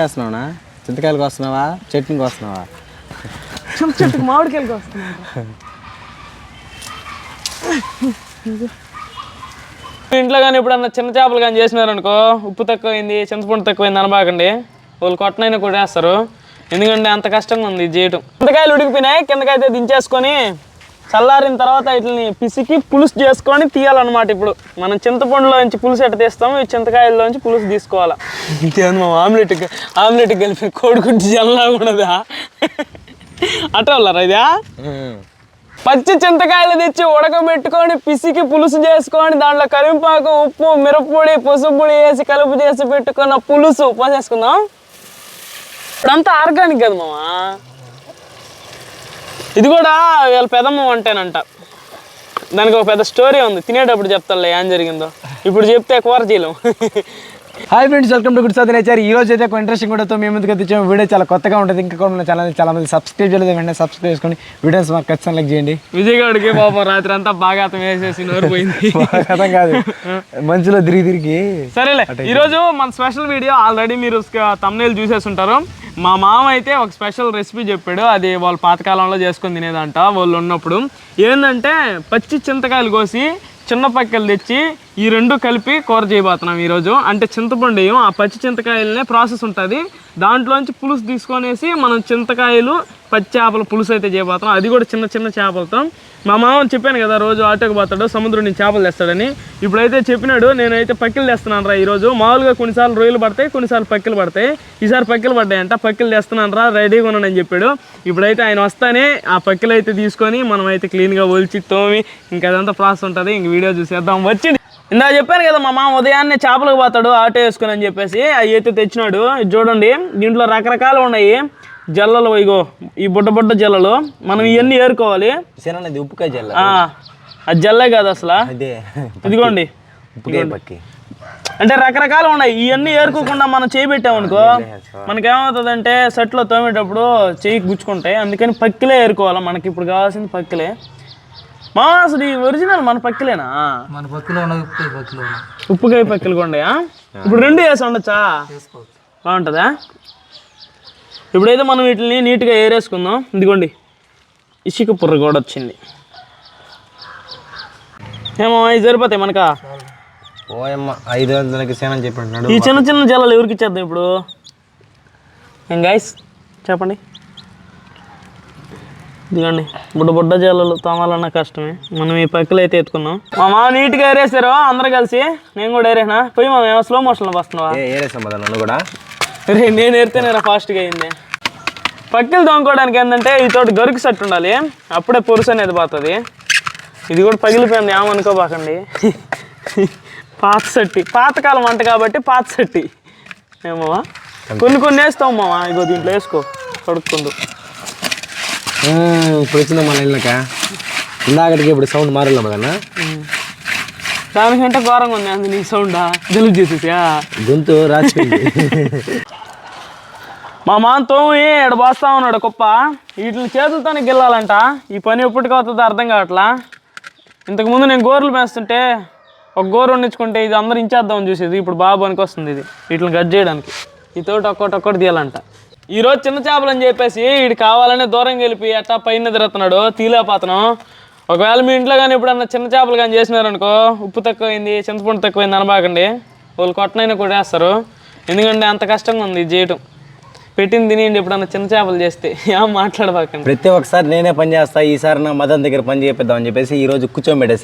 చేస్తున్నావునా? చింతకాయలకు వస్తున్నావా? చట్నీకి వస్తున్నావా? చెట్టుకు మామిడికాయలకి వస్తున్నాడు ఇంట్లో కానీ ఎప్పుడన్నా చిన్న చేపలు కానీ చేసినారనుకో ఉప్పు తక్కువైంది చింతపండు తక్కువైంది అనబాకండి. వాళ్ళు కొట్టనైనా కొట్టేస్తారు. ఎందుకంటే అంత కష్టంగా ఉంది ఇది చేయటం. చింతకాయలు ఉడికిపోయినాయి కిందకైతే దించేసుకొని చల్లారిన తర్వాత వీటిని పిసికి పులుసు చేసుకొని తీయాలన్నమాట ఇప్పుడు. మనం చింతపండులో నుంచి పులుసు ఎట్ట తీస్తాము ఈ చింతకాయల్లోంచి పులుసు తీసుకోవాలా. ఇంకేంది మా ఆమ్లెట్ ఆమ్లెట్ కలిపి కోడిగుడ్డు జల్లా ఉండదా అట్ట వాళ్ళరా ఇదా పచ్చి చింతకాయలు తెచ్చి ఉడకబెట్టుకొని పిసికి పులుసు చేసుకొని దాంట్లో కరింపాకు ఉప్పు మిరప్పొడి పొడి వేసి కలుపు చేసి పెట్టుకున్న పులుసు పోసేసుకుందాం. ఇప్పుడంతా ఆర్గానిక్ కదా మామా ఇది కూడా వీళ్ళ పెదమ్మ వంటేనంట. దానికి ఒక పెద్ద స్టోరీ ఉంది. తినేటప్పుడు చెప్తాలే ఏం జరిగిందో. ఇప్పుడు చెప్తే కూర చేయలేం. Hi friends welcome to good nature ఈ రోజు అయితే ఒక ఇంట్రెస్టింగ్ కూడా మేము ముందుకు తెచ్చాము వీడియో చాలా కొత్తగా ఉంటుంది. ఇంకా కూడా మన ఛానల్ చాలా మంది సబ్స్క్రైబ్ చేయలేదు. వెంటనే సబ్స్క్రైబ్ చేసుకొని వీడియోస్ మాకు ఖచ్చితంగా లైక్ చేయండి. విజయగాడికి పాపం రాత్రి అంతా బాగా అర్థం వేసేసి నోరు పోయింది. అర్థం కాదు. మంచులో తిరిగి తిరిగి సరేలే ఈరోజు మన స్పెషల్ వీడియో ఆల్రెడీ మీరు తమ్నేల్ చూసేసి ఉంటారు. మా మామ అయితే ఒక స్పెషల్ రెసిపీ చెప్పాడు. అది వాళ్ళు పాతకాలంలో చేసుకొని తినేదంట వాళ్ళు ఉన్నప్పుడు. ఏంటంటే పచ్చి చింతకాయలు కోసి చిన్న పక్కలు తెచ్చి ఈ రెండు కలిపి కూర చేయబోతున్నాం ఈరోజు. అంటే చింతపండు వేయం ఆ పచ్చి చింతకాయలనే ప్రాసెస్ ఉంటుంది. దాంట్లోంచి పులుసు తీసుకొనేసి మనం చింతకాయలు పచ్చి చేపల పులుసు అయితే చేయబోతున్నాం. అది కూడా చిన్న చిన్న చేపలతో. మా మామ చెప్పాను కదా రోజు ఆటోకి పోతాడు సముద్రం నుంచి చేపలు తెస్తాడని. ఇప్పుడైతే చెప్పినాడు నేనైతే పక్కిలు తెస్తున్నాను రా ఈరోజు. మామూలుగా కొన్నిసార్లు రొయ్యలు పడతాయి కొన్నిసార్లు పక్కిలు పడతాయి. ఈసారి పక్కిలు పడ్డాయంట పక్కిలు తెస్తున్నాను రా రెడీగా ఉన్నానని చెప్పాడు. ఇప్పుడైతే ఆయన వస్తానే ఆ పక్కిలు అయితే తీసుకొని మనం అయితే క్లీన్గా ఒలిచి తోమి ఇంకా అదంతా ప్రాసెస్ ఉంటుంది. ఇంక వీడియో చూసేద్దాం. వచ్చి ఇందా చెప్పాను కదా మా మామ ఉదయాన్నే చేపలకు పోతాడు ఆటో వేసుకుని అని చెప్పేసి అవి అయితే తెచ్చినాడు. చూడండి దీంట్లో రకరకాలు ఉన్నాయి. జల్లలు ఇగో ఈ బుడ్డ బుడ్డ జల్లలు. మనం ఇవన్నీ ఏరుకోవాలి. ఇది ఉప్పుకాయ జల్ల. ఆ, జల్లే కాదు అసలు. ఇదిగోండి. అంటే రకరకాలు ఉన్నాయి. ఇవన్నీ ఏరుకోకుండా మనం చేయి పెట్టామనుకో మనకేమవుతుందంటే సెట్లో తోమేటప్పుడు చేయి గుచ్చుకుంటాయి. అందుకని పక్కిలే ఏరుకోవాలి మనకి. ఇప్పుడు కావాల్సింది పక్కిలే. మా అసలు ఈ ఒరిజినల్ మన పక్కిలేనా? మన పక్కలో ఉన్న ఉప్పు పక్కలో ఉప్పుకాయ పక్కలు కొండయా ఇప్పుడు రెండు వేసి ఉండొచ్చా? బాగుంటుందా? ఇప్పుడైతే మనం వీటిని నీట్గా ఏరేసుకుందాం. ఇదిగోండి. ఇసుక పుర్ర కూడా వచ్చింది. ఏమో ఇవి సరిపోతాయి మనకా? ఓయమ్మ ఐదు వందలకి సేనని చెప్పినాడు ఈ చిన్న చిన్న జలాలు ఎవరికి ఇచ్చేద్దాం ఇప్పుడు? ఏం గాయస్ చెప్పండి. ఇదిగోండి బుడ్డ బుడ్డ జల్లలు తోమాలన్నా కష్టమే. మనం ఈ పక్కలు అయితే ఎత్తుకున్నాం మా మామ నీట్గా ఏరేసారు అందరు కలిసి. నేను కూడా ఏరేనా పోయి మా ఏమో స్లో మోషన్లో వస్తున్నావా? నన్ను కూడా? రే నేను ఏరితేనే ఫాస్ట్గా అయింది. పక్కలు తోముకోవడానికి ఏంటంటే ఈ తోటి గరుకు సెట్ ఉండాలి. అప్పుడే పొరుసు అనేది పోతుంది. ఇది కూడా పగిలిపోయింది ఏమనుకోబాకండి పాత సెట్టి పాతకాలం వంట కాబట్టి పాత సెట్టి. ఏమో కొన్ని కొన్ని వేస్తాం మావా ఇగో దీంట్లో వేసుకో కడుక్కుందు. మ్మ్, ఇప్పుడు వచ్చిందా మన ఇళ్ళక? ఇందాకటికి ఇప్పుడు సౌండ్ మారలే కన్నా దానికంటే ఘోరంగా ఉంది అంది నీ సౌండా జలుబు చేసేసా గొంతు రాసిపోయింది మా మామ తోమి ఎడ పోస్తా ఉన్నాడు కుప్ప? వీటిని చేతులతోనే గిల్లాలంట. ఈ పని ఎప్పటికి అవుతుందో అర్థం కావట్లా? ఇంతకుముందు నేను గోర్లు మేస్తుంటే ఒక గోరు వండించుకుంటే ఇది అందరు ఇంచేద్దామని చూసేది. ఇప్పుడు బాగా పనికి వస్తుంది ఇది. వీటిని కట్ చేయడానికి. ఈ తోటి ఒక్కొక్కటి ఒక్కటి తీయాలంట. ఈరోజు చిన్న చేపలు అని చెప్పేసి వీడు కావాలనే దూరం గెలిపి అట్టా పైన తిరుగుతున్నాడు తీలేపాతనం ఒకవేళ మీ ఇంట్లో కానీ ఎప్పుడన్నా చిన్న చేపలు కానీ చేసినారనుకో ఉప్పు తక్కువైంది చింతపండు తక్కువైంది అనబాకండి. వాళ్ళు కొట్టనైనా కొట్టేస్తారు. ఎందుకంటే అంత కష్టంగా ఉంది ఇది చేయటం. పెట్టింది తినేయండి ఎప్పుడన్నా చిన్న చేపలు చేస్తే. ఏం మాట్లాడబాకండి. ప్రతి ఒక్కసారి నేనే పని చేస్తా ఈసారి నా మదన్ దగ్గర పని చేపిద్దాం అని చెప్పేసి ఈ రోజు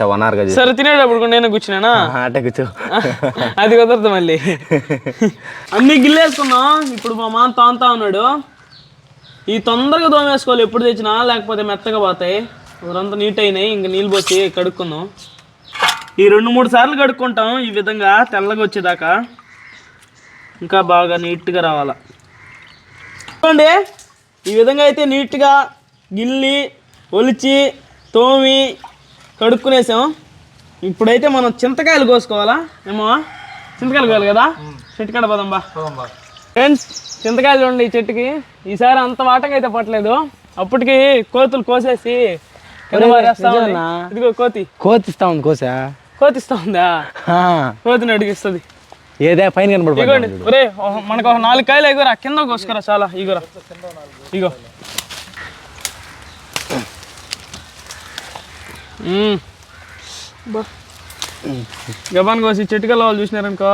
వన్ అవర్ గది సరే తినేటప్పుడు కూడా నేను కూర్చున్నానా? అట్ట కూర్చో. అది కుదరదు మళ్ళీ. అన్ని గిల్లేసుకున్నాం. ఇప్పుడు మా మామ తాంతా ఉన్నాడు. ఈ తొందరగా దోమేసుకోవాలి ఎప్పుడు తెచ్చినా లేకపోతే మెత్తగా పోతాయి. ఊరంతా నీట్ అయినాయి ఇంక నీళ్ళు పోసి కడుక్కుందాం. ఈ రెండు మూడు సార్లు కడుక్కుంటాం ఈ విధంగా తెల్లగా వచ్చేదాకా. ఇంకా బాగా నీట్గా రావాలా. చూడండి ఈ విధంగా అయితే నీట్గా గిల్లి ఒలిచి తోమి కడుక్కునేసాం. ఇప్పుడైతే మనం చింతకాయలు కోసుకోవాలా? ఏమో చింతకాయలు కోయాలి కదా? చెట్టు కాడ పోదాం బా. పోదాం ఫ్రెండ్స్ చింతకాయలు చూడండి ఈ చెట్టుకి. ఈసారి అంత వాటంగా అయితే పట్టలేదు. అప్పటికి కోతులు కోసేసి? ఇదిగో కోతి. కోతిస్తా ఉంది కోసా? కోతిస్తా ఉందా? కోతిని అడిగిస్తుంది. ఏదే పైన ఒరే ఒక- మనకు ఒక నాలుగు కాయలు ఎగురా కింద కోసుకురా చాలా ఇగురా. ఇగో. గబాన్ కోసి చెట్టుకల్ వాళ్ళు చూసినారనుకో.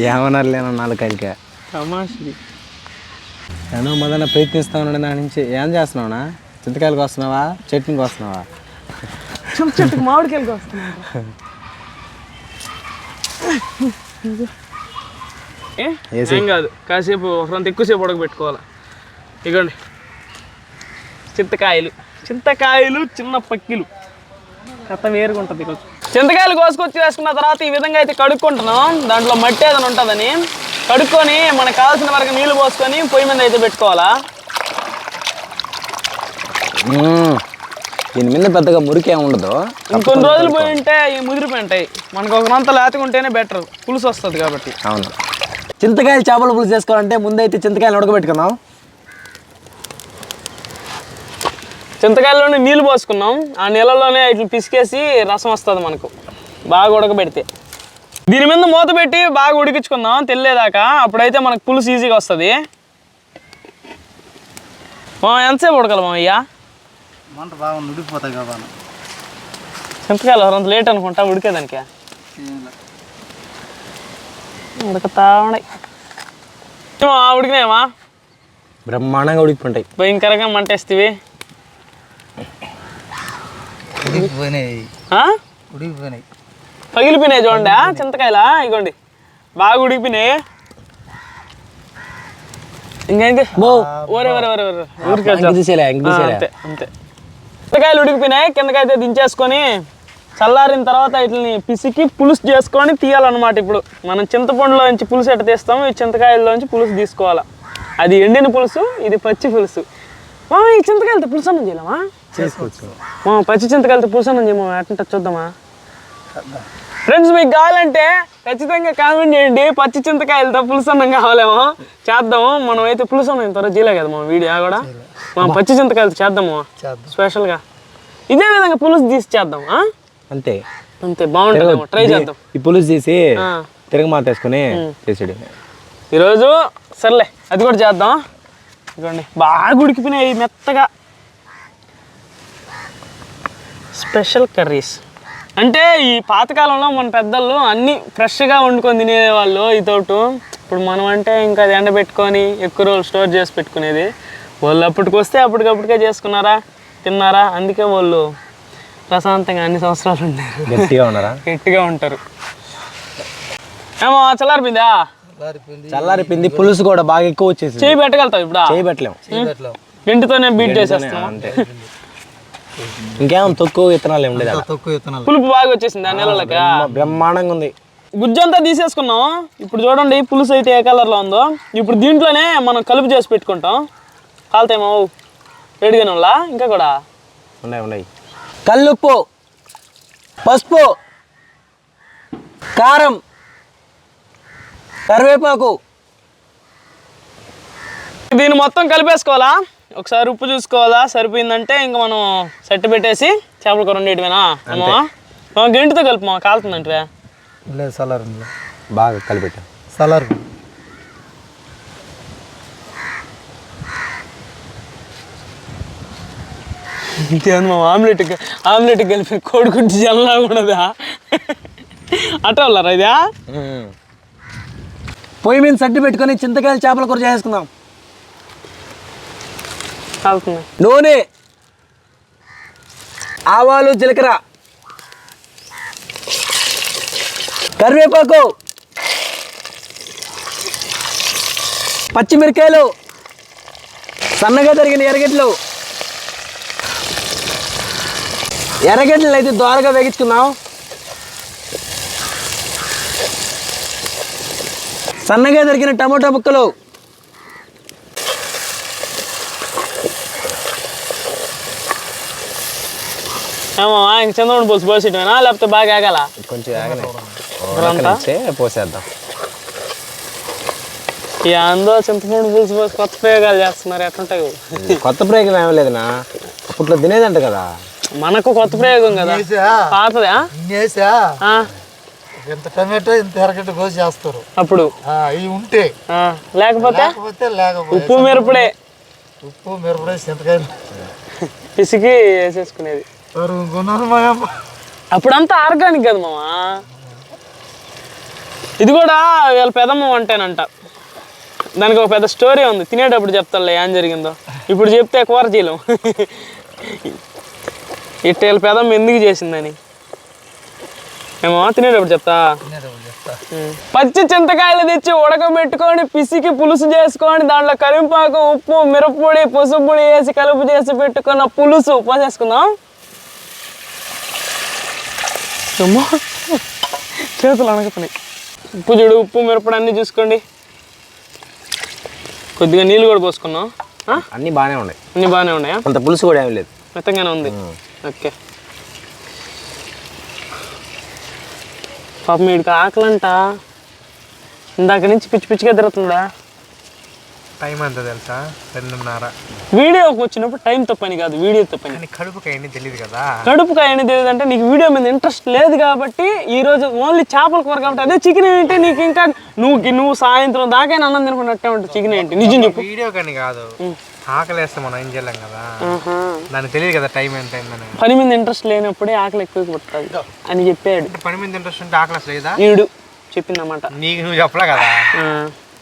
ఏమన్నారు లేను నాలుగు కాయలకే. తమాషి నేను మొదన ప్రయత్నిస్తా ఉన్నాడు దాని నుంచి. ఏం చేస్తున్నావునా? చింతకాయలకు వస్తున్నావా? చట్నీకి వస్తున్నావా? చెట్టుకు మామిడికాయలు కోస్తున్నారు ఏ? కాదు. కాసేపు కొంత ఎక్కువసేపు ఉడకబెట్టుకోవాలి. ఇగోండి. చింతకాయలు. చింతకాయలు చిన్న పక్కిలు. కథ వేరుగా ఉంటుంది ఈరోజు. చింతకాయలు కోసుకొచ్చి వేసుకున్న తర్వాత ఈ విధంగా అయితే కడుక్కుంటున్నాం. దాంట్లో మట్టి ఏదైనా ఉంటుందని. కడుక్కొని మనకు కావాల్సిన వరకు నీళ్ళు పోసుకొని పొయ్యి మీద అయితే పెట్టుకోవాలా. దీని మీద పెద్దగా మురికి ఏమి ఉండదు. ఇంకొన్ని రోజులు పోయి ఉంటే ఈ ముదిరిపోయి ఉంటాయి. మనకు ఒక మంత లేతకుంటేనే బెటర్ పులుసు వస్తుంది కాబట్టి. అవును. చింతకాయలు చేపల పులుసు చేసుకోవాలంటే ముందైతే చింతకాయలు ఉడకబెట్టుకుందాం. చింతకాయల్లోనే నీళ్ళు పోసుకున్నాం. ఆ నీళ్ళలోనే ఇట్లా పిసికేసి రసం వస్తుంది మనకు. బాగా ఉడకబెడితే. దీని మీద మూత పెట్టి బాగా ఉడికించుకుందాం. తెల్లేదాకా. అప్పుడైతే మనకు పులుసు ఈజీగా వస్తుంది. ఎంతసేపు ఉడకాలి మామయ్య? మంట బాగా ఉడికిపోతాయి కదా చింతకాయలు అంత లేట్ అనుకుంటా ఉడికేదానికి ఉడకతా ఉన్నాయి. ఏమో, ఉడికినాయమా బ్రహ్మాండంగా ఉడికిపోంటాయి భయంకరంగా ఉడికిపోయినాయి. ఆ? ఉడికిపోయినాయి. పగిలిపోయినాయి చూడండి ఆ చింతకాయలా? ఇగోండి. బాగా ఉడికిపోయినాయి. ఇంకా ఇంకా ఓరే ఓరే ఓరే ఊరికే. అంతే అంతే. చింతకాయలు ఉడికిపోయినాయి. కిందకైతే దించేసుకొని చల్లారిన తర్వాత వీటిని పిసికి పులుసు చేసుకొని తీయాలన్నమాట ఇప్పుడు. మనం చింతపండులో నుంచి పులుసు ఎట్ట తీస్తాము ఈ చింతకాయల్లోంచి పులుసు తీసుకోవాలా. అది ఎండిన పులుసు ఇది పచ్చి పులుసు. మా ఈ చింతకాయలతో పులుసు అన్నం చేయలేమా? చేసుకోవచ్చు. మా పచ్చి చింతకాయలతో పులుసు అన్నం చేయమా? ఎట్లా చూద్దామా? ఫ్రెండ్స్ మీకు కావాలంటే ఖచ్చితంగా కామెంట్ చేయండి. పచ్చి చింతకాయలతో పులుసు అన్నం కావాలేమో చేద్దాము. మనం అయితే పులుసు అన్నం త్వరగా చేయలే కదా మా వీడియో కూడా? మా పచ్చి చింతకాయలతో చేద్దాము. చేద్దాం. స్పెషల్గా. ఇదే విధంగా పులుసు తీసి చేద్దాం? అంతే. అంతే బాగుంటుంది ట్రై చేద్దాం. ఈ పులుసు తీసి వేసుకొని చేసాడు ఈరోజు సర్లే అది కూడా చేద్దాం. ఇదిగోండి బాగా ఉడికిపోయినాయి మెత్తగా. Special curries. అంటే ఈ పాతకాలంలో మన పెద్దలు అన్నీ ఫ్రెష్గా వండుకొని తినేవాళ్ళు ఈ తోటు. ఇప్పుడు మనం అంటే ఇంకా అది ఎండబెట్టుకొని ఎక్కువ రోజులు స్టోర్ చేసి పెట్టుకునేది. వాళ్ళు అప్పటికి వస్తే అప్పటికప్పటికే చేసుకున్నారా? తిన్నారా? అందుకే వాళ్ళు ప్రశాంతంగా అన్ని సంవత్సరాలు ఉన్నారు గట్టిగా ఉన్నారా? గట్టిగా ఉంటారు. ఏమో చల్లారిపోయిందా? చల్లారిపోయింది. పులుసు కూడా బాగా ఎక్కువ వచ్చేసింది. చేయి పెట్టగలుగుతావు ఇప్పుడు? చేయబెట్టలేం చేయబెట్టలేం గంటితోనే బీట్ చేసేస్తాం అంతే. ఇంకేం తక్కువ విత్తనాలు ఏం లేదు తక్కువ విత్తనాలు. పులుపు బాగా వచ్చేసింది ఆ నెలలక. బ్రహ్మాండంగా ఉంది. గుజ్జంతా తీసేసుకున్నాం. ఇప్పుడు చూడండి పులుసు అయితే ఏ కలర్లో ఉందో. ఇప్పుడు దీంట్లోనే మనం కలుపు చేసి పెట్టుకుంటాం. కాలుతాయేమో వేడిగానే ఉందా? ఇంకా కూడా? ఉన్నాయి ఉన్నాయి. కల్లుప్పు పసుపు కారం కరివేపాకు. దీన్ని మొత్తం కలిపేసుకోవాలా? ఒకసారి ఉప్పు చూసుకోవాలా? సరిపోయిందంటే ఇంకా మనం సెట్ పెట్టేసి చేపల కూర వండేయటమేనా? ఏమో మా గంటితో కలుపు మా కాలుతుందంటే? లేదు చల్లారింది బాగా కలిపెట్టాం. చల్లారి ఇంకేమన్నా మా ఆమ్లెట్ ఆమ్లెట్ కలిపి కోడిగుడ్డు జల్లా కూడదా అట్ట వాళ్ళరా ఇదా? పొయ్యి మీద సడ్డు పెట్టుకొని చింతకాయలు చేపల కూర చేసుకుందాం. నూనె ఆవాలు జీలకర్ర కరివేపాకు పచ్చిమిరకాయలు సన్నగా తరిగిన ఎర్రగడ్డలు ఎర్రగడ్డలు అయితే దోరగా వేగించుకున్నాం సన్నగా తరిగిన టమాటా ముక్కలు ఏమో ఇంక చంద్రుడు పోసి పోసేటమేనా? లేకపోతే బాగా ఆగాల? కొంచెం ఆగనే? పోసేద్దాం. ఈ అందో చింతపండు పులుసు పోసి కొత్త ప్రయోగాలు చేస్తున్నారు ఎట్లుంటాయి? కొత్త ప్రయోగం ఏమీ లేదునా? అప్పట్లో తినేదంట కదా. మనకు కొత్త ప్రయోగం కదా. పాతదా? ఇంత టమాటో ఇంత ఎరగడ్డ కోసి చేస్తారు. అప్పుడు? ఆ, ఇవి ఉంటే. ఆ, లేకపోతే? లేకపోతే లేకపోతే ఉప్పు మిరపడే. ఉప్పు మిరపడే చింతకాయలు పిసికి వేసేసుకునేది. అప్పుడంతా ఆర్గానిక్ కదా మామా ఇది కూడా వీళ్ళ పెదమ్మ వంటేనంట. దానికి ఒక పెద్ద స్టోరీ ఉంది. తినేటప్పుడు చెప్తాలే ఏం జరిగిందో. ఇప్పుడు చెప్తే కూర చేయలేం ఇట్ట వీళ్ళ పెదమ్మ ఎందుకు చేసిందని. ఏమో తినేటప్పుడు చెప్తా. పచ్చి చింతకాయలు తెచ్చి ఉడకబెట్టుకొని పిసికి పులుసు చేసుకొని దాంట్లో కరింపాకు ఉప్పు మిరప్పొడి పసుపు పొడి వేసి కలుపు చేసి పెట్టుకున్న పులుసు పోసేసుకుందాం. అమ్మా చేతులు అనకపోయి ఉప్పు చూడు ఉప్పు మిరపడి అన్నీ చూసుకోండి. కొద్దిగా నీళ్ళు కూడా పోసుకున్నాం? అన్నీ బాగానే ఉన్నాయి. అన్నీ బాగానే ఉన్నాయా? అంత పులుసు కూడా ఏం లేదు. మెత్తగానే ఉంది. ఓకే. పాపం వీడికి ఆకలంట. ఇందాక నుంచి పిచ్చి పిచ్చిగా తిరుగుతుందా టైం ఎంత తెలుసా? రెండున్నర. వీడియోకి వచ్చినప్పుడు టైంతో పని కాదు వీడియోతో పని. కానీ కడుపుకి అయ్యింది తెలియదు కదా. కడుపుకి అయినా తెలియదు అంటే నీకు వీడియో మీద ఇంట్రెస్ట్ లేదు కాబట్టి ఈ రోజు ఓన్లీ చేపల కూర కాబట్టి అదే చికెన్ ఏంటి? నీకు ఇంకా నువ్వు నువ్వు సాయంత్రం దాకా అన్నం తినుకున్నట్టే ఉంటుంది చికెన్ ఏంటి? నిజం చెప్పు. వీడియో కానీ కాదు. ఆకలి వేస్తే మనం ఏం చేయలేం కదా. దానికి తెలియదు కదా టైం ఎంత అయిందని. పని మీద ఇంట్రెస్ట్ లేనప్పుడే ఆకలి ఎక్కువ పుడుతుంది అని చెప్పాడు. పని మీద ఇంట్రెస్ట్ ఉంటే ఆకలి లేదా? ఈడు చెప్పిందన్నమాట. నీకు నువ్వు చెప్పలే కదా.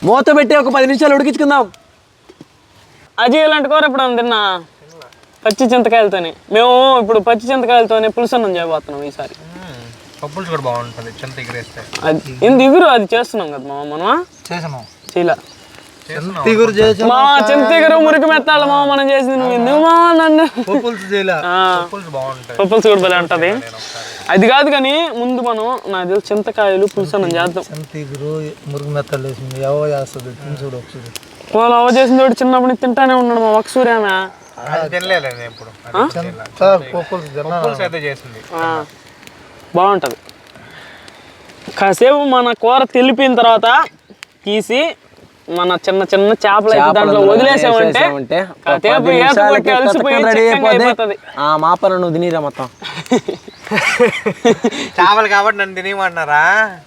మూత పెట్టి ఒక పది నిమిషాలు ఉడికించుకుందాం. అజయ్ ఇలాంటి కూర ఎప్పుడు తిన్నా? పచ్చి చింతకాయలతోనే. మేము ఇప్పుడు పచ్చి చింతకాయలతోనే పులుసన్నం చేయబోతున్నాం ఈసారి. పప్పులు కూడా బాగుంటుంది చింత ఎగిరేస్తే. అది ఇంత ఇగురు అది చేస్తున్నాం కదా మామ మనం చేసినాం. చేయలే. తిగురు చేసి మా చింత ఇగురు మురికి మెత్తాలి మామ మనం చేసింది నువ్వు ఎందుకు మా నన్ను? పులుసు కూడా భలే ఉంటుంది. అది కాదు కానీ ముందు మనం నాకు తెలిసి చింతకాయలు పులుసన్నం చేద్దాం. మురుగు మెత్తలు వేసింది. ఎవో చేస్తుంది? చూడు ఒకసారి. వాళ్ళు అవ చేసిన తోడు చిన్నప్పటి నుంచి తింటానే ఉన్నాడు మా ఒక సూర్యామే బాగుంటుంది. కాసేపు మన కూర తెలిపిన తర్వాత తీసి మన చిన్న చిన్న చేపలు అయితే దాంట్లో వదిలేసామంటే మాపన నువ్వు తినిరా మొత్తం. చేపలు కాబట్టి నన్ను తినేయమన్నారా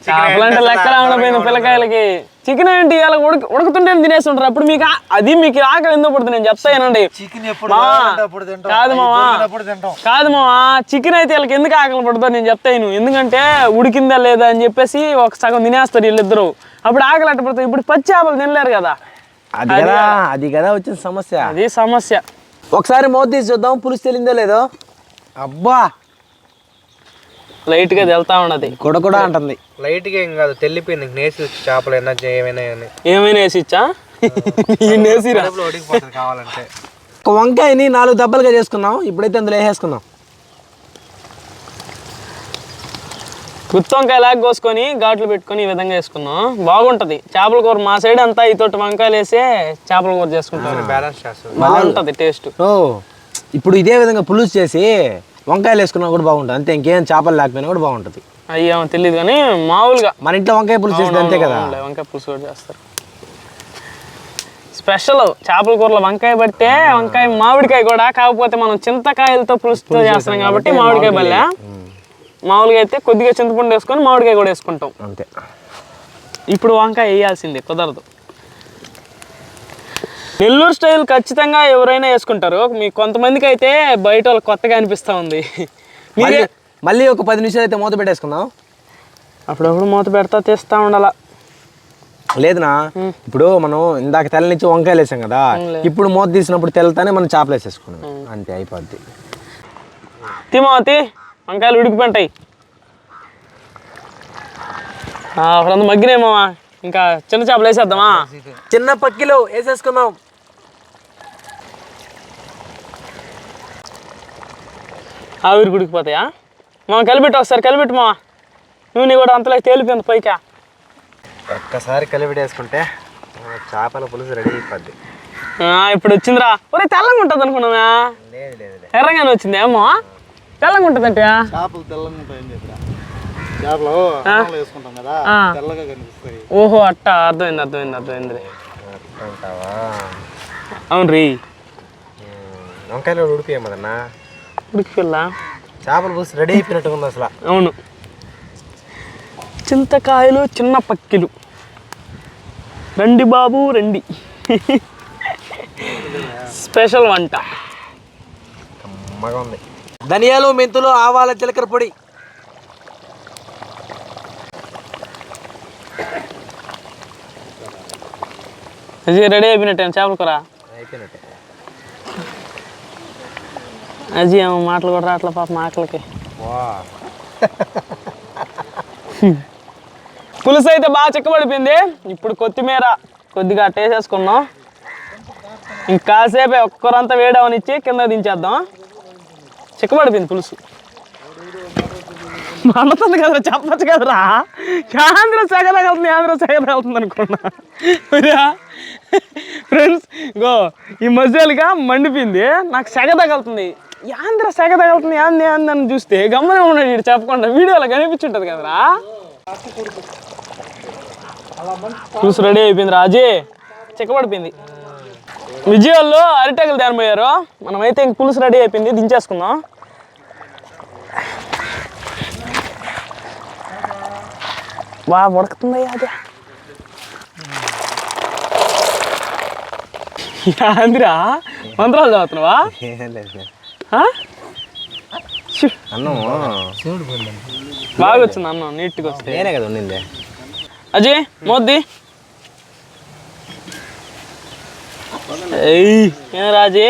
చేపలు అంటే లెక్కలు ఉండపోయింది పిల్లకాయలకి. చికెన్ ఏంటి? ఇలా ఉడక ఉడుకుతుంటే తినేస్తుంటారు? అప్పుడు మీకు అది మీకు ఆకలి ఎందుకు పడుతుంది? నేను చెప్తానండి చికెన్ కాదు మావా. కాదు మావా చికెన్ అయితే వీళ్ళకి ఎందుకు ఆకలి పడుతుందో నేను చెప్తాను ఎందుకంటే ఉడికిందా లేదా అని చెప్పేసి ఒక సగం తినేస్తారు వీళ్ళిద్దరు. అప్పుడు ఆకలి అట్ట పడుతుంది? ఇప్పుడు పచ్చి చేపలు తినలేరు కదా. అది కదా అది కదా వచ్చిన సమస్య. అది సమస్య. ఒకసారి మూత తీసి చూద్దాం. పులుసు తెలిందో లేదో? అబ్బా! లైట్గా వెళ్తా ఉన్నది. కుడ కూడా అంటుంది. లైట్గా ఏం కాదు తెల్లిపోయింది. నేసి చేపలు ఏమైనా అని. ఏమైనా వేసిచ్చా ఉడికిపోతుంది కావాలంటే. ఒక వంకాయని నాలుగు దెబ్బలుగా చేసుకున్నాం. ఇప్పుడైతే అందులో వేసేసుకుందాం. గుత్తి వంకాయ లాగా కోసుకొని ఘాట్లు పెట్టుకొని ఈ విధంగా వేసుకున్నాం. బాగుంటది. చేపల కూర మా సైడ్ అంతా ఈ తోటి వంకాయలు వేసే చేపల కూర చేసుకుంటారు. బ్యాలెన్స్ చేస్తుంది బాగుంటది టేస్ట్. ఓ ఇప్పుడు ఇదే విధంగా పులుసు చేసి వంకాయలు వేసుకున్నా కూడా బాగుంటుంది. అంతే ఇంకేం చేపలు లేకపోయినా కూడా బాగుంటుంది. అయ్యో తెలియదు కానీ మామూలుగా. మన ఇంట్లో వంకాయ పులుసు చేసింది అంతే కదా. వంకాయ పులుసు కూడా చేస్తారు. స్పెషల్ చేపల కూరలో వంకాయ పడితే వంకాయ మామిడికాయ కూడా కాకపోతే మనం చింతకాయలతో పులుసుతో చేస్తాం కాబట్టి మామిడికాయ పల్లె. మామూలుగా అయితే కొద్దిగా చింతపండు వేసుకొని మామిడికాయ కూడా వేసుకుంటాం. అంతే. ఇప్పుడు వంకాయ వేయాల్సిందే కుదరదు. నెల్లూరు స్టైల్ ఖచ్చితంగా ఎవరైనా వేసుకుంటారు. మీకు కొంతమందికి అయితే బయట వాళ్ళకి కొత్తగా అనిపిస్తూ ఉంది. మీరే మళ్ళీ ఒక పది నిమిషాలు అయితే మూత పెట్టేసుకుందాం. అప్పుడప్పుడు మూత పెడతా తీస్తా ఉండాలా. లేదునా? ఇప్పుడు మనం ఇందాక తెల్ల నుంచి వంకాయలు వేసాం కదా ఇప్పుడు మూత తీసినప్పుడు తెల్లతానే మనం చేపలు వేసేసుకున్నాం అంతే అయిపోద్ది. తిమావతి వంకాయలు ఉడికిపోంటాయి అప్పుడంతా మగ్గినాయి మామ ఇంకా చిన్న చేపలు వేసేద్దామా? చిన్న పక్కిలో వేసేసుకుందాం. ఆవిరి ఉడికిపోతాయా మా కలిపెట్టు ఒకసారి కలిపెట్టు మా నూనె కూడా అంతలో తేలిపోయింది పైకా. ఒక్కసారి కలిపి వేసుకుంటే చేపల పులుసు రెడీ అయిపోద్ది. ఆ, ఇప్పుడు వచ్చిందిరా. ఒరే తెల్లగా ఉంటుంది అనుకున్నావా లేదు లేదు ఎర్రగానే వచ్చింది ఏమో? తెల్లగా ఉంటుంది అంటే చేపలు తెల్లగా ఉంటాయని చెప్పిన చేపలు అన్నంలో వేసుకుంటాం కదా తెల్లగా కనిపిస్తాయి. ఓహో అట్ట అర్థమైంది అర్థమైంది అర్థమైంది అవును రీ. వంకాయలు ఉడిపోయామదన్నా ఉడికి పిల్ల చేపల పులుసు రెడీ అయిపోయినట్టుగా ఉంది అసలు. అవును. చింతకాయలు చిన్న పక్కిలు. రండి బాబు రండి. స్పెషల్ వంట. ఉంది. ధనియాలు మెంతులు ఆవాల జీలకర్ర పొడి. రెడీ అయిపోయినట్టు చేపల కూర? అయిపోయినట్టే. అజీ ఏమో మాటలు కూడా రావట్లే పాప ఆకలికి. పులుసు అయితే బాగా చిక్కబడిపోయింది. ఇప్పుడు కొత్తిమీర కొద్దిగా అట్టేసేసుకున్నాం ఇంకాసేపే ఒక్కరంతా వేడవనిచ్చి కింద దించేద్దాం. చిక్కబడిపోయింది పులుసు. మండుతుంది కదరా చెప్పచ్చు కదరా? ఆంధ్ర సెగలగలుతుంది ఆంధ్ర సెగ తగులుతుంది అనుకున్నా. ఫ్రెండ్స్ గో ఈ మధ్యలుగా మండిపోయింది. నాకు సెగ తగలుతుంది ఆంధ్ర సెగ తగులుతుంది ఏంది ఏంది అని చూస్తే గమ్మనే ఉన్నాడు వీడు చెప్పకుండా వీడియోలో కనిపించుంటది కదరా. పులుసు రెడీ అయిపోయింది రాజీ. చిక్కబడిపోయింది. విజయాల్లో అరిటాకులు తేనిపోయారు మనమైతే ఇంక పులుసు రెడీ అయిపోయింది దించేసుకుందాం. బాగా ఉడకుతుందయ్యా అదే. ఆంధ్రా మంత్రాలు చదువుతున్నావా? లేదు. అన్నం. బాగా వచ్చింది అన్నం నీట్గా వస్తే. నేనే కదా ఉండింది అజయ్ మోద్ది. ఏం రాజీ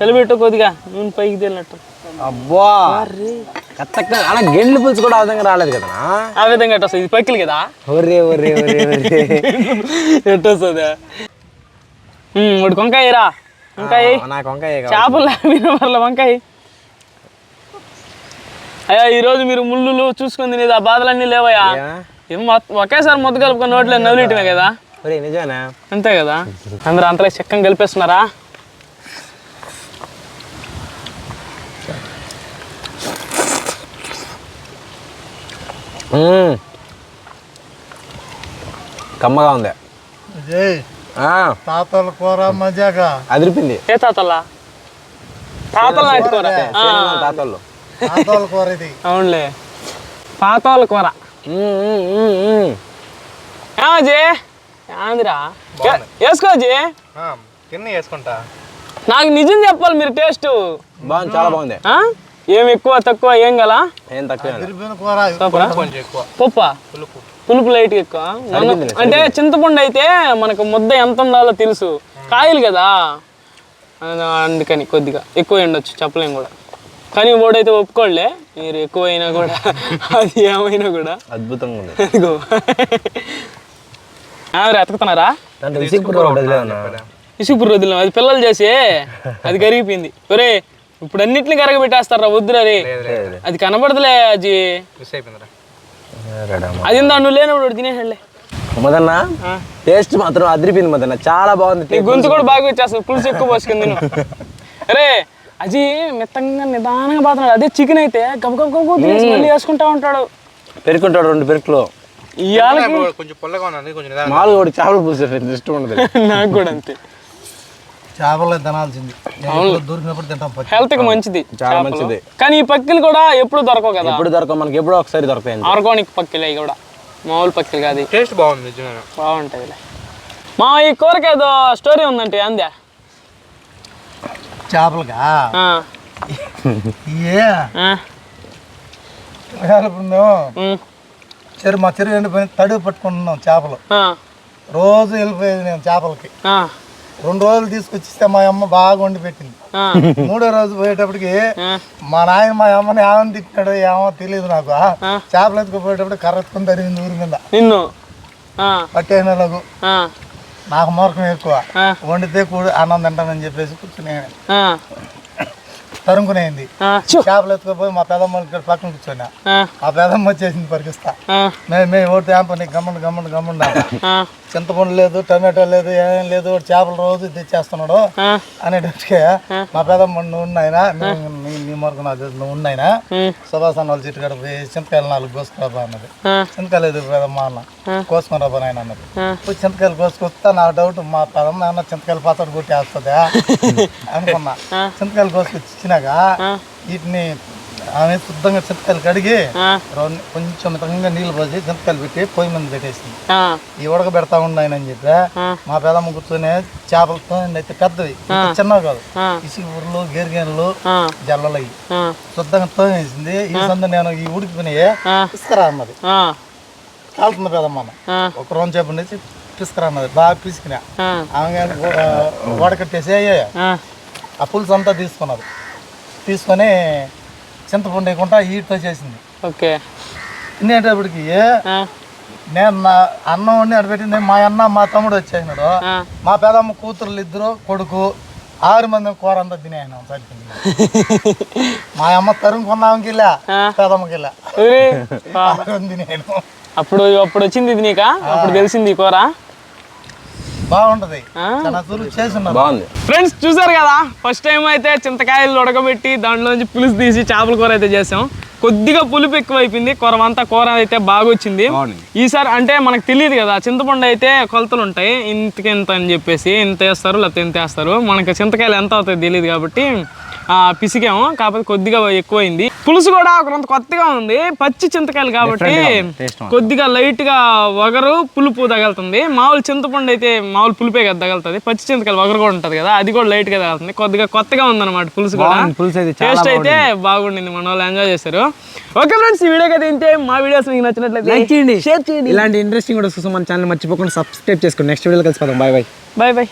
కలిపెట్టు కొద్దిగా నూనె పైకి తేలినట్టు. అబ్బా! కత్తక్క అలా గెండ్లు పులుసు కూడా ఆ విధంగా రాలేదు కదా ఆ విధంగా ఎట్ట వస్తుంది ఇది పక్కిలు కదా? ఒరే ఒరే ఒరే ఒరే ఎట్ట వస్తుంది ఒకటి వంకాయ రా వంకాయ. నాకు వంకాయ. చేపలు? వినవర్ల వంకాయ? అయ్యా ఈరోజు మీరు ముళ్ళులు చూసుకుని తినేది ఆ బాధలన్నీ లేవయ్యా. మొత్తం ఒకేసారి ముద్ద కలుపుకొని నోట్లో నవ్వులేయటమే కదా? ఒరే నిజమేనా? అంతే కదా? అందరూ అంతలో చెక్కం కలిపేస్తున్నారా? మ్మ్. కమ్మగా ఉంది. తాతల కూర మజాగా. అదిరిపింది ఏ తాతల్లా తాతలు నాటుకోరా సేమ్ తాతోళ్ళు తాతల. కూర ఇది. అవునులే. పాతోళ్ళ కూర. ఏమజీ వేసుకుంటా. నాకు నిజం చెప్పాలి మీరు టేస్ట్. బాగుంది చాలా బాగుంది. ఏం ఎక్కువ తక్కువ ఏం గల? ఏం తక్కువ కూర. పప్పా? పులుపు లైట్ ఎక్కువ. అంటే చింతపండు అయితే మనకు ముద్ద ఎంత ఉండాలో తెలుసు. కాయలు కదా. అది అందుకని కొద్దిగా ఎక్కువ ఉండొచ్చు చెప్పలేం కూడా. కానీ ఓడైతే ఒప్పుకోలే మీరు ఎక్కువైనా కూడా అది ఏమైనా కూడా. అద్భుతంగా ఉంది. అదిగో ఎతకుతున్నారా. ఇసుపురు వదిలిన అది పిల్లలు చేసి అది కరిగిపోయింది. ఒరే ఇప్పుడు అన్నిటిని కరగబెట్టేస్తారా? వద్దురా రే. అది కనబడదులే అది మిస్ అయిపోయిందిరా రెడమ్మా. అది నువ్వు లేనప్పుడు వాడు తినేసాడులే మదన్న? టేస్ట్ మాత్రం అదిరిపోయింది మదన్న. చాలా బాగుంది నీ గొంతు కూడా బాగా వచ్చేస్తుంది. పులుసు ఎక్కువ పోసుకుంది అరే అది మెత్తంగా నిదానంగా బాతున్నాడు అదే చికెన్ అయితే గబ గబ గబ మళ్ళీ వేసుకుంటా ఉంటాడు. పెరుకుంటాడు రెండు పెరుకులు. ఇవాళకి కొంచెం పొల్లగా ఉన్నది కొంచెం మామూలుగా ఒకటి చేపలు పెద్ద ఇష్టం ఉండదు. నాకు కూడా అంతే. చేపలు తినాల్సింది. ఎప్పుడు దొరికినప్పుడు తింటాం హెల్త్కి మంచిది చాలా. మంచిది. కానీ ఈ పక్కిలు కూడా ఎప్పుడు దొరకవు కదా. ఎప్పుడు దొరకవు. మనకి ఎప్పుడో ఒకసారి దొరకతాయి. ఆర్గానిక్ పక్కిలు అవి కూడా. మామూలు పక్కిలు కాదు. టేస్ట్ బాగుంది నిజంగా బాగుంటాయిలే. మా ఈ కూరకి ఏదో స్టోరీ ఉందంటే అందే. చేపలుగా చెరువు మా చెరువు ఎండిపోయిన తడుగు పట్టుకుంటున్నాం చేపలు. రోజు వెళ్ళిపోయేది నేను చేపలకి. రెండు రోజులు తీసుకొచ్చిస్తే మా అమ్మ బాగా వండి పెట్టింది. మూడో రోజు పోయేటప్పటికి. మా నాయన మా అమ్మని ఏమని తిట్టాడో ఏమో తెలియదు నాకు. చేపలు ఎత్తుకుపోయేటప్పుడు కర్ర ఎత్తుకుని తరిగింది ఊరి మీద. నిన్ను? పట్టేనలకు ఆ, నాకు మూర్ఖం ఎక్కువ. వండితే కూడా అన్నం తింటానని చెప్పేసి కూర్చుని తరుముకునేది చూ. చేపలు ఎత్తుకుపోయి మా పెదమ్మ ఇక్కడ పక్కన కూర్చోనా. ఆ, పెదమ్మ వచ్చేసింది పరికిస్తా మేము మేము ఒకటి ఏంపని గమ్ముండు గమ్ముండు గమ్ముండు ఆ, చింతపండు లేదు టమాటో లేదు ఏం లేదు చేపలు రోజు తెచ్చేస్తున్నాడు అనేటట్టుగా మా పెదమ్మ నువ్వు ఉన్నాయినా నీ నీ మరకు నాకు తెలుసు, నువ్వు ఉన్నాయినా? ఉమ్, సుభాష్ అన్న వాళ్ళ చెట్టు కాడ పోయి చింతకాయలు నాలుగు కోసుకురాబా అన్నది. చింతకాయలు లేదు పెదమ్మ అన్న. కోసుకొని రాబా నాయన అన్నది. పోయి చింతకాయలు కోసుకొస్తా నా డౌట్ మా పెదమ్మ ఏమన్నా చింతకాయలు పచ్చడి కొట్టి వేస్తుందా అనుకున్నా చింతకాయలు కోసుకొచ్చి ఇచ్చినాక వీటిని ఆమె శుద్ధంగా చింతకాయలు కడిగి కొంచెం మితంగా నీళ్ళు పోసి చింతకాయలు పెట్టి పొయ్యి మీద పెట్టేసింది. ఈ ఉడక పెడతా ఉన్నాయని చెప్పి. ఆ. మా పెదమ్మ కూర్చొని చేపలతో అయితే పెద్దవి. చిన్నవి కాదు. ఇసుక బుర్రలు గేరిగేనులు జల్లలు అవి శుద్ధంగా తోమేసింది ఈ సంద నేను ఈ ఉడికిపోయినాయి ఆ. పిసుకరా అన్నది కాలుతుంది పెదమ్మ ఒక రోజు చెప్పు నుంచి పిసుకరా అన్నది బాగా పిసికినా. ఆమె వడకట్టేసి ఆ, ఆ. పులుసు అంతా తీసుకున్నది తీసుకొని చింతపండు వేయకుండా ఈటుతో చేసింది. ఓకే. తినేటప్పటికి నేను నా అన్నం వండి అడబెట్టింది మా అన్న మా తమ్ముడు వచ్చేసినాడు. మా పెదమ్మ కూతురు ఇద్దరు కొడుకు ఆరు మంది కూర అంతా తినేసినాం సరిపోయింది మా అమ్మ తరుముకున్నామకి ఇలా ఆ. పెదమ్మకి మంది తినేను అప్పుడు అప్పుడు వచ్చింది ఇది నీకా? అప్పుడు తెలిసింది కూర? బాగుంటది. బాగుంది. ఫ్రెండ్స్ చూసారు కదా? ఫస్ట్ టైం అయితే చింతకాయలు ఉడకబెట్టి దాంట్లోంచి పులుసు తీసి చేపల కూర అయితే చేసాం. కొద్దిగా పులుపు ఎక్కువైపోయింది. కూరవంతా కూర అయితే బాగా వచ్చింది బాగుంది. ఈసారి అంటే మనకు తెలియదు కదా చింతపండు అయితే కొలతలు ఉంటాయి. ఇంతకి ఇంత అని చెప్పేసి ఇంత వేస్తారు లేకపోతే ఇంత వేస్తారు. మనకి చింతకాయలు ఎంత అవుతాయి తెలియదు కాబట్టి పిసికాము. కాకపోతే కొద్దిగా ఎక్కువైంది. పులుసు కూడా కొంత కొత్తగా ఉంది. పచ్చి చింతకాయలు కాబట్టి కొద్దిగా లైట్గా వగరు పులుపు తగులుతుంది. మామూలు చింతపండు అయితే మామూలు పులుపే కదా తగులుతుంది. పచ్చి చింతకాయలు వగరు కూడా ఉంటది కదా అది కూడా లైట్గా తగులుతుంది. కొద్దిగా కొత్తగా ఉందన్నమాట పులుసు కూడా. టేస్ట్ అయితే బాగుండింది. మన వాళ్ళు ఎంజాయ్ చేశారు. ఓకే ఫ్రెండ్స్ ఈ వీడియో అయితే ఇంతే మా వీడియోస్ మీకు నచ్చినట్లయితే లైక్ చేయండి. షేర్ చేయండి. ఇలాంటి ఇంట్రెస్టింగ్ కూడా చూసాం మన ఛానల్ మర్చిపోకుండా సబ్స్క్రైబ్ చేసుకోండి నెక్స్ట్ వీడియోలో కలిసిపోదాం. Bye bye bye bye